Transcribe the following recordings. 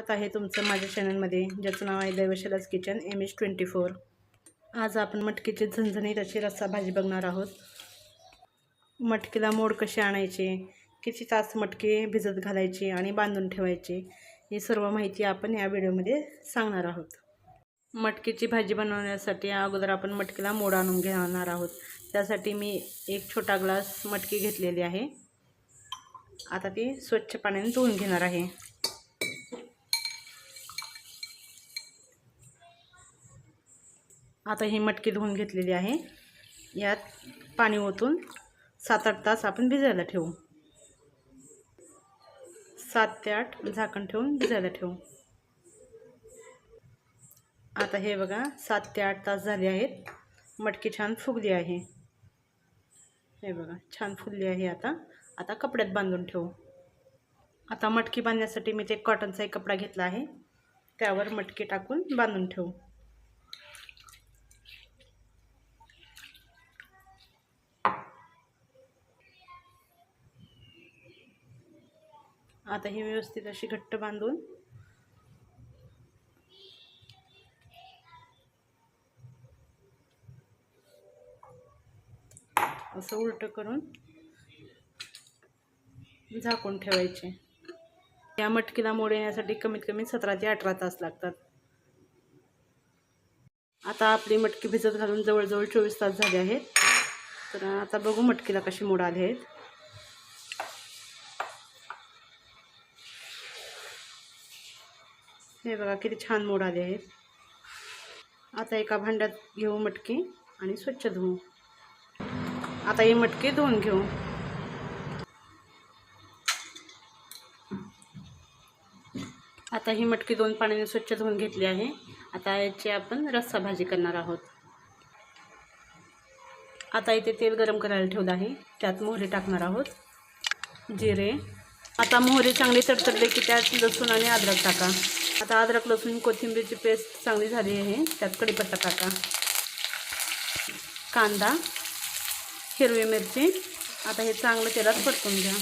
स्वागत आहे तुमचं माझ्या चॅनलमध्ये ज्याचं नाव आहे दैवशलाज kitchen M H twenty four आज आपण मटकीची झणझणीत अशी रस्सा भाजी बघणार आहोत. मटकीला मोड कसे आणायचे किती तास मटकी भिजत घालायची आणि बांधून ठेवायची ही सर्व माहिती आपण या व्हिडिओमध्ये सांगणार आहोत. मटकीची भाजी बनवण्यासाठी अगोदर आपण मटकीला मोड आणून घेणार आहोत. त्यासाठी मी एक छोटा ग्लास मटकी घेतलेली आहे. आता ती स्वच्छ पाण्याने धुवून घेणार आहे. आता ही मटकी धुवून घेतलेली आहे. यात पाणी ओतून सात आठ तास आपण भिजायला ठेवू. सात ते आठ झाकण ठेवून भिजायला ठेवू. आता हे बघा सात ते आठ तास झाले आहेत. मटकी छान फुगली आहे. हे बघा छान फुगली आहे आता. आता कपड्यात बांधून ठेवू. आता मटकी बांधण्यासाठी मी ते कॉटनचा एक कपडा घेतला आहे. त्यावर मटकी टाकून बांधून ठेवू. आता ही व्यवस्थित अशी घट्ट बांधून असं उलटं करून झाकून ठेवायचे. या मटकीला मोड येण्यासाठी कमीत कमी सतरा ते अठरा तास लागतात. आता आपली मटकी भिजत घालून जवळजवळ चोवीस तास झाले आहेत. तर आता बघू मटकीला कशी मोड आले आहेत. हे बघा किती छान मोड आले आहेत. आता एका भांड्यात घेऊ मटकी आणि स्वच्छ धुवू. आता ही मटकी धुवून घेऊ. आता ही मटकी दोन पाण्याने स्वच्छ धुवून घेतली आहे. आता याची आपण रस्सा भाजी करणार आहोत. आता इथे तेल गरम करायला ठेवलं आहे. त्यात मोहरी टाकणार आहोत. जिरे. आता मोहरी चांगली तडतडले की त्यात लसूण आणि अद्रक टाका. आता अद्रक लसूण कोथिंबीरची पेस्ट चांगली झाली आहे. त्यात कढीपत्ता टाका. कांदा हिरवी मिरची. आता हे चांगलं तेलात परतून घ्या.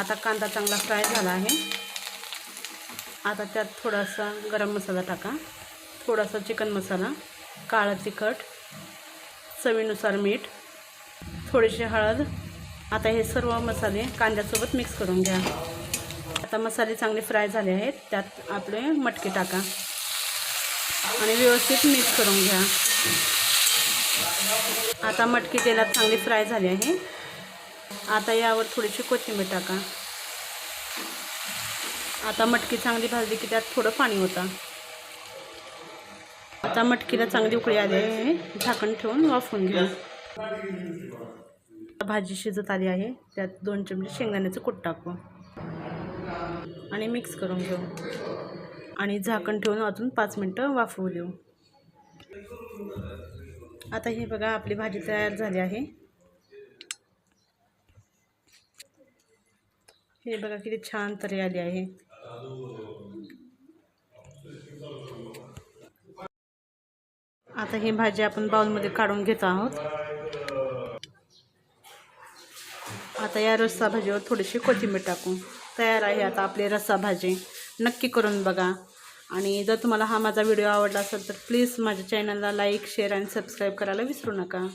आता कांदा चांगला फ्राय झाला आहे. आता त्यात थोडासा गरम मसाला टाका. थोडासा चिकन मसाला काळा तिखट चवीनुसार मीठ थोडीशी हळद. आता हे सर्व मसाले कांद्यासोबत मिक्स करून घ्या. आता मसाले चांगले फ्राय झाले आहेत. त्यात आपले मटके टाका. आणि व्यवस्थित मिक्स करून घ्या. आता मटकी तेलात चांगली फ्राय झाली आहे. आता यावर थोडीशी कोथिंबीर टाका. आता मटकी चांगली भाजली की त्यात थोडं पाणी होतं आता मटकीला चांगली उकळी आली आहे. झाकण ठेवून वाफवून घेऊ भाजी शिजत आली आहे. त्यात दोन चमचे शेंगदाण्याचं कूट टाकू. आणि मिक्स करून घेऊ. आणि झाकण ठेवून अजून पाच मिनटं वाफवू देऊ. आता हे बघा आपली भाजी तयार झाली आहे. हे बघा किती छान तरी आली आहे. आता ही भाजी आपण बाउलमध्ये काढून घेत आहोत. आता या रस्सा भाजीवर थोडीशी कोथिंबीर टाकू. तयार आहे आता आपली रस्सा भाजी नक्की करून बघा. आणि जर तुम्हाला हा माझा व्हिडिओ आवडला असेल तर प्लीज माझ्या चॅनलला लाईक शेअर आणि सबस्क्राईब करायला विसरू नका.